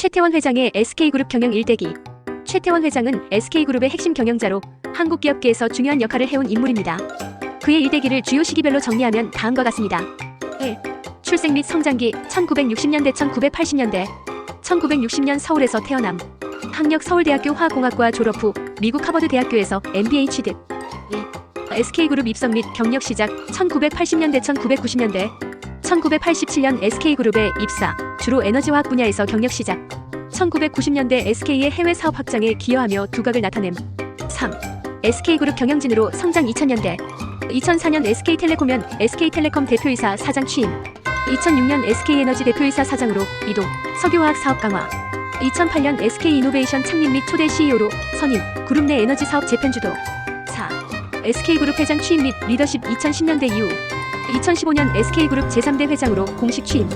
최태원 회장의 SK그룹 경영 일대기. 최태원 회장은 SK그룹의 핵심 경영자로 한국 기업계에서 중요한 역할을 해온 인물입니다. 그의 일대기를 주요 시기별로 정리하면 다음과 같습니다. 1. 출생 및 성장기 1960년대 1980년대 1960년 서울에서 태어남 학력 서울대학교 화학공학과 졸업 후 미국 하버드 대학교에서 MBA 취득 2. SK그룹 입성 및 경력 시작 1980년대 1990년대 1987년 SK그룹에 입사 주로 에너지화학 분야에서 경력 시작. 1990년대 SK의 해외 사업 확장에 기여하며 두각을 나타냄. 3. SK그룹 경영진으로 성장 2000년대. 2004년 SK텔레콤연 SK텔레콤 대표이사 사장 취임. 2006년 SK에너지 대표이사 사장으로 이동. 석유화학 사업 강화. 2008년 SK이노베이션 창립 및 초대 CEO로 선임. 그룹 내 에너지 사업 재편 주도. 4. SK그룹 회장 취임 및 리더십 2010년대 이후 2015년 SK그룹 제3대 회장으로 공식 취임.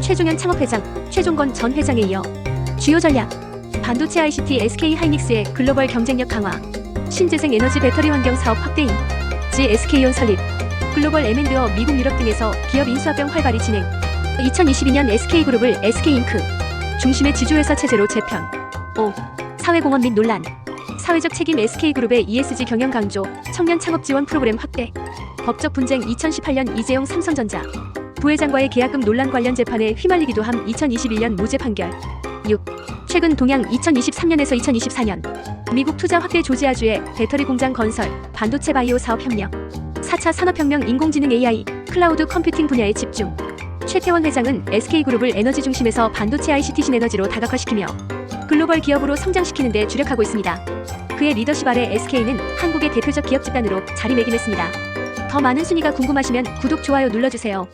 최종현 창업회장 최종건 전 회장에 이어 주요 전략 반도체 ICT SK 하이닉스의 글로벌 경쟁력 강화 신재생 에너지 배터리 환경 사업 확대임 지 SK온 설립 글로벌 M&A 미국 유럽 등에서 기업 인수합병 활발히 진행. 2022년 SK그룹을 SK잉크 중심의 지주회사 체제로 재편. 5. 사회공헌 및 논란 사회적 책임 SK그룹의 ESG 경영 강조 청년 창업 지원 프로그램 확대 법적 분쟁 2018년 이재용 삼성전자 부회장과의 계약금 논란 관련 재판에 휘말리기도 함 2021년 무죄 판결 6. 최근 동향 2023년에서 2024년 미국 투자 확대 조지아주의 배터리 공장 건설, 반도체 바이오 사업 협력 4차 산업혁명 인공지능 AI, 클라우드 컴퓨팅 분야에 집중 최태원 회장은 SK그룹을 에너지 중심에서 반도체 ICT 신에너지로 다각화시키며 글로벌 기업으로 성장시키는 데 주력하고 있습니다. 그의 리더십 아래 SK는 한국의 대표적 기업 집단으로 자리매김했습니다. 더 많은 순위가 궁금하시면 구독, 좋아요 눌러주세요.